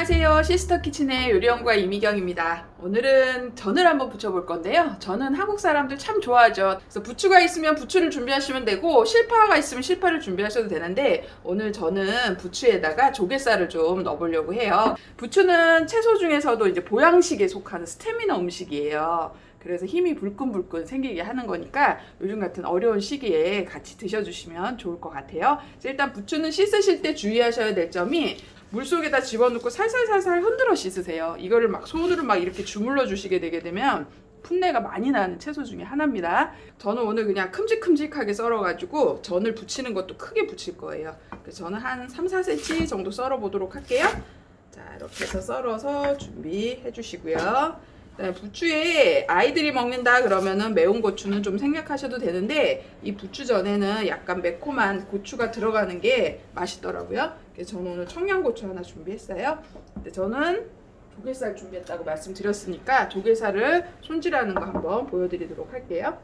안녕하세요. 시스터 키친의 요리연구가 이미경입니다. 오늘은 전을 한번 부쳐볼 건데요. 저는 한국 사람들 참 좋아하죠. 그래서 부추가 있으면 부추를 준비하시면 되고 실파가 있으면 실파를 준비하셔도 되는데 오늘 저는 부추에다가 조갯살을 좀 넣어보려고 해요. 부추는 채소 중에서도 이제 보양식에 속하는 스테미너 음식이에요. 그래서 힘이 불끈불끈 생기게 하는 거니까 요즘 같은 어려운 시기에 같이 드셔주시면 좋을 것 같아요. 일단 부추는 씻으실 때 주의하셔야 될 점이 물 속에다 집어넣고 살살살살 흔들어 씻으세요. 이거를 막 손으로 막 이렇게 주물러 주시게 되게 되면 풋내가 많이 나는 채소 중에 하나입니다. 저는 오늘 그냥 큼직큼직하게 썰어가지고 전을 부치는 것도 크게 부칠 거예요. 그래서 저는 한 3, 4cm 정도 썰어 보도록 할게요. 자, 이렇게 해서 썰어서 준비해 주시고요. 그다음에 부추에 아이들이 먹는다 그러면은 매운 고추는 좀 생략하셔도 되는데 이 부추전에는 약간 매콤한 고추가 들어가는 게 맛있더라고요. 그래서 저는 오늘 청양고추 하나 준비했어요. 근데 저는 조개살 준비했다고 말씀드렸으니까 조개살을 손질하는 거 한번 보여드리도록 할게요.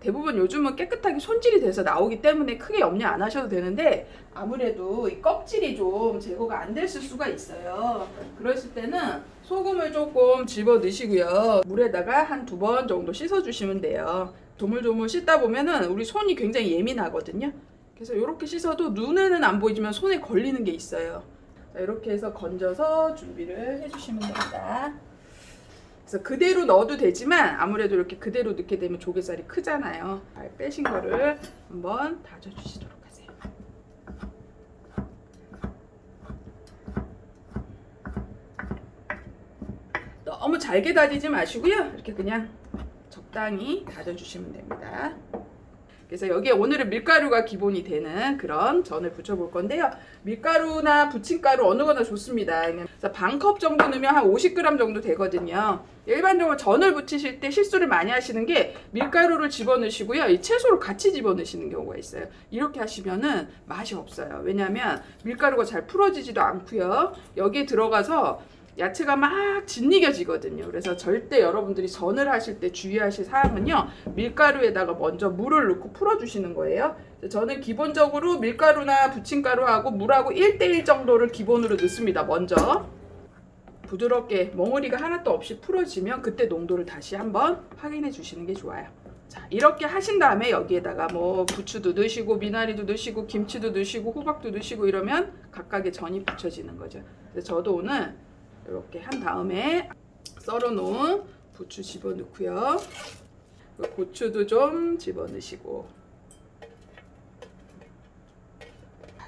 대부분 요즘은 깨끗하게 손질이 돼서 나오기 때문에 크게 염려 안 하셔도 되는데 아무래도 이 껍질이 좀 제거가 안 됐을 수가 있어요. 그러실 때는 소금을 조금 집어 넣으시고요. 물에다가 한 두 번 정도 씻어 주시면 돼요. 조물조물 씻다 보면은 우리 손이 굉장히 예민하거든요. 그래서 이렇게 씻어도 눈에는 안 보이지만 손에 걸리는 게 있어요. 자, 이렇게 해서 건져서 준비를 해주시면 됩니다. 그래서 그대로 넣어도 되지만 아무래도 이렇게 그대로 넣게 되면 조개살이 크잖아요. 잘 빼신 거를 한번 다져주시도록 하세요. 너무 잘게 다지지 마시고요. 이렇게 그냥 적당히 다져주시면 됩니다. 그래서 여기에 오늘은 밀가루가 기본이 되는 그런 전을 부쳐볼 건데요. 밀가루나 부침가루 어느 거나 좋습니다. 그래서 반컵 정도 넣으면 한 50g 정도 되거든요. 일반적으로 전을 부치실 때 실수를 많이 하시는 게 밀가루를 집어넣으시고요. 이 채소를 같이 집어넣으시는 경우가 있어요. 이렇게 하시면은 맛이 없어요. 왜냐하면 밀가루가 잘 풀어지지도 않고요. 여기에 들어가서 야채가 막 짓이겨지거든요. 그래서 절대 여러분들이 전을 하실 때 주의하실 사항은요. 밀가루에다가 먼저 물을 넣고 풀어주시는 거예요. 저는 기본적으로 밀가루나 부침가루하고 물하고 1대1 정도를 기본으로 넣습니다. 먼저. 부드럽게 멍어리가 하나도 없이 풀어지면 그때 농도를 다시 한번 확인해 주시는 게 좋아요. 자, 이렇게 하신 다음에 여기에다가 뭐 부추도 넣으시고 미나리도 넣으시고 김치도 넣으시고 호박도 넣으시고 이러면 각각의 전이 붙여지는 거죠. 저도 오늘 이렇게 한 다음에 썰어 놓은 부추 집어 넣고요. 고추도 좀 집어 넣으시고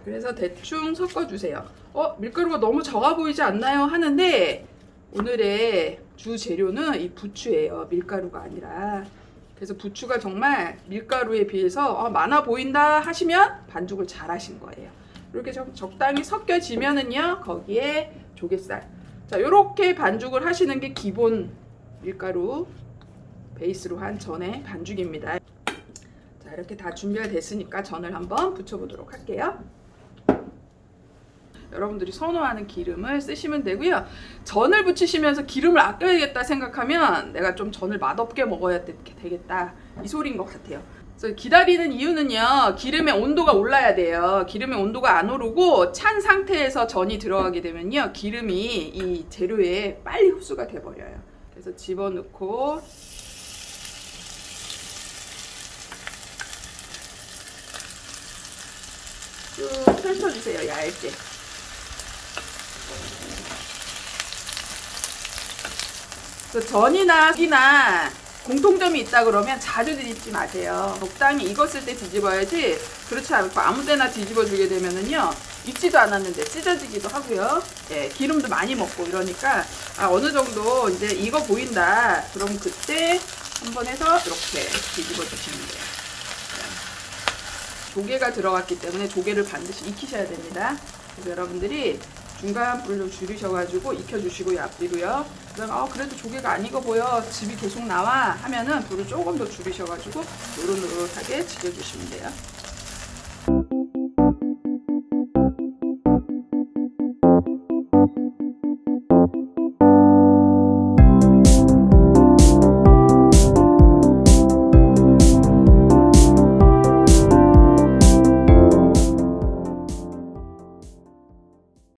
그래서 대충 섞어 주세요. 어, 밀가루가 너무 적어 보이지 않나요? 하는데 오늘의 주 재료는 이 부추예요. 밀가루가 아니라. 그래서 부추가 정말 밀가루에 비해서 어, 많아 보인다 하시면 반죽을 잘 하신 거예요. 이렇게 적, 적당히 섞여지면은요, 거기에 조갯살. 자, 이렇게 반죽을 하시는 게 기본 밀가루 베이스로 한 전의 반죽입니다. 자, 이렇게 다 준비가 됐으니까 전을 한번 부쳐보도록 할게요. 여러분들이 선호하는 기름을 쓰시면 되고요. 전을 부치시면서 기름을 아껴야겠다 생각하면 내가 좀 전을 맛없게 먹어야 되- 되겠다 이 소리인 것 같아요. 그래서 기다리는 이유는요. 기름의 온도가 올라야 돼요. 기름의 온도가 안 오르고 찬 상태에서 전이 들어가게 되면요. 기름이 이 재료에 빨리 흡수가 돼 버려요. 그래서 집어넣고 쭉 펼쳐주세요. 얇게. 그래서 전이나 국이나 공통점이 있다 그러면 자주 뒤집지 마세요. 적당히 익었을 때 뒤집어야지 그렇지 않고 아무 때나 뒤집어 주게 되면은요 익지도 않았는데 찢어지기도 하고요. 예, 기름도 많이 먹고 이러니까 아, 어느 정도 이제 익어 보인다. 그럼 그때 한번 해서 이렇게 뒤집어 주시면 돼요. 예. 조개가 들어갔기 때문에 조개를 반드시 익히셔야 됩니다. 그래서 여러분들이 중간 불좀 줄이셔가지고 익혀주시고요 앞뒤로요. 그다음 아 그래도 조개가 안 익어 보여 집이 계속 나와 하면은 불을 조금 더 줄이셔가지고 노릇노릇하게 지져주시면 돼요.